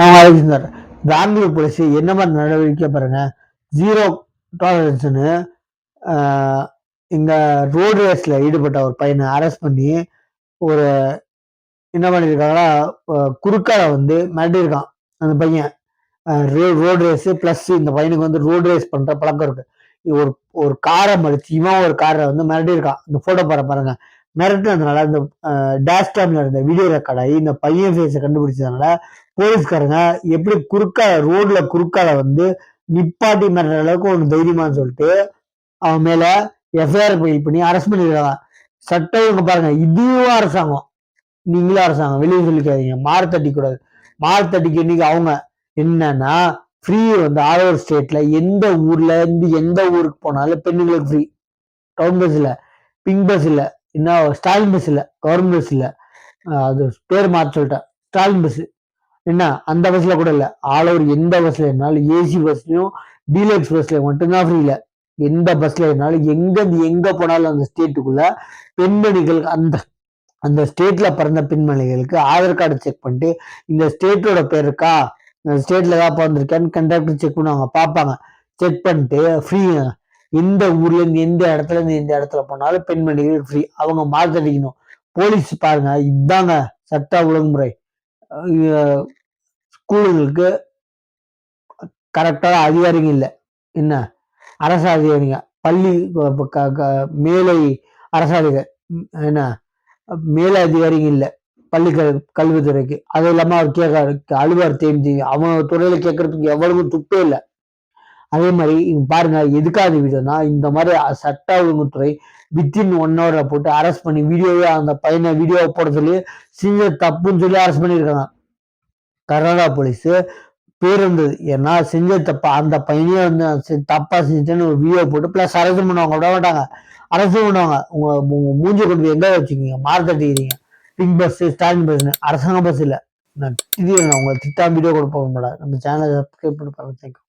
நான் ஆலோசனை தரேன் பெங்களூர் போலீஸ் என்ன மாதிரி நடவடிக்கை பாருங்க. ஜீரோ டாலரன்ஸ்னு இங்கே ரோடு ரேஸில் ஈடுபட்ட ஒரு பையனை அரெஸ்ட் பண்ணி ஒரு என்ன பண்ணியிருக்காங்கன்னா அஹ் குறுக்கால வந்து மிரட்டியிருக்கான் அந்த பையன். ரோடு ரேஸு ப்ளஸ் இந்த பையனுக்கு வந்து ரோடு ரேஸ் பண்ணுற பழக்கம் இருக்குது ஒரு ஒரு காரை மடிச்சு இவன் ஒரு காரை வந்து மிரட்டியிருக்கான். இந்த ஃபோட்டோ பாரு பாருங்கள் மிரட்டினதுனால அந்த டேஷ்டாம்ல இருந்த வீடியோ ரெக்கார்ட் ஆகி இந்த பையன் ஃபேஸை கண்டுபிடிச்சதுனால போலீஸ்காரங்க எப்படி குறுக்கால ரோட்ல குறுக்கால வந்து நிப்பாட்டி மிரட்டுற அளவுக்கு ஒன்று தைரியமான்னு சொல்லிட்டு அவன் மேல எஃப்ஐஆர் ஃபைல் பண்ணி அரெஸ்ட் பண்ணிடுறாங்க சட்டம் ஒழுங்கு பாருங்க இதுவும் அரசாங்கம். நீங்களும் அரசாங்கம் வெளியே சொல்லிக்காதீங்க. மார் தட்டி கூடாது. மார் தட்டிக்கு இன்னைக்கு அவங்க என்னன்னா ஃப்ரீ வந்து ஆல் ஓவர் ஸ்டேட்ல எந்த ஊர்ல இருந்து எந்த ஊருக்கு போனாலும் பெண்ணுங்களுக்கு ஃப்ரீ டவுன் பஸ் இல்லை பிங்க் பஸ் இல்லை. என்ன ஸ்டாலின் பஸ் இல்லை கவர்மெண்ட் பஸ் இல்லை அது பேர் மாற்ற சொல்லிட்டேன் ஸ்டாலின் பஸ் என்ன? அந்த பஸ்ல கூட இல்லை. ஆல் ஓவர் எந்த பஸ்ல இருந்தாலும் ஏசி பஸ்லயும் டீலக்ஸ் பஸ்ல மட்டும்தான் ஃப்ரீ இல்லை எந்த பஸ்ல இருந்தாலும் எங்க எங்க போனாலும் அந்த ஸ்டேட்டுக்குள்ள பெண்மணிகள் அந்த அந்த ஸ்டேட்ல பிறந்த பெண்மணிகளுக்கு ஆதார் கார்டு செக் பண்ணிட்டு இந்த ஸ்டேட்டோட பேர் இருக்கா? இந்த ஸ்டேட்ல ஏதாவது பிறந்திருக்கான்னு கண்டக்டர் செக் பண்ணுவாங்க பார்ப்பாங்க. செக் பண்ணிட்டு ஃப்ரீ எந்த ஊர்ல இருந்து எந்த இடத்துல இருந்து எந்த இடத்துல போனாலும் பெண்மணிகள் ஃப்ரீ அவங்க மார்த்தடிக்கணும் போலீஸ் பாருங்க இதாங்க சட்ட ஒழுங்குமுறை. ஸ்கூலுங்களுக்கு கரெக்டான அதிகாரிங்க இல்லை. என்ன? அரசு அதிகாரிங்க. பள்ளி க- க- மேலை அரசு என்ன? மேல அதிகாரிங்க இல்லை. பள்ளி கல் கல்வித்துறைக்கு. அது இல்லாமல் அவர் கேட்க அலுவலர் தெரிஞ்சு அவன் துறையில கேட்கறதுக்கு எவ்வளவு துப்பே இல்லை. அதே மாதிரி பாருங்க எதுக்காக வீடியோனா இந்த மாதிரி சட்ட ஒழுங்குத்துறை வித்தின் ஒன் ஹவர்ல போட்டு அரெஸ்ட் பண்ணி வீடியோவே அந்த பையனை வீடியோ போட சொல்லி செஞ்ச தப்புன்னு சொல்லி அரெஸ்ட் பண்ணியிருக்காங்க. கர்நாடகா போலீஸ் பேர் இருந்தது ஏன்னா செஞ்ச தப்பா அந்த பையனே வந்து செ- தப்பா செஞ்சுட்டேன்னு ஒரு வீடியோ போட்டு ப்ளஸ் அரெஸ்ட் பண்ணுவாங்க விட மாட்டாங்க. அரசு பண்ணுவாங்க. உங்க உங்க மூஞ்சி கொண்டு போய் எங்க வச்சுக்கீங்க? மார்த்தட்டிக்கிறீங்க பிங்க் பஸ் ஸ்டாலின் பஸ் அரசாங்க பஸ் இல்லை. நான் திடீர்னு உங்களை திட்டா வீடியோ கூட போக மாட்டேன் நம்ம சேனலை சப்ஸ்கிரைப் பண்ணி பாருங்க. தேங்க்யூ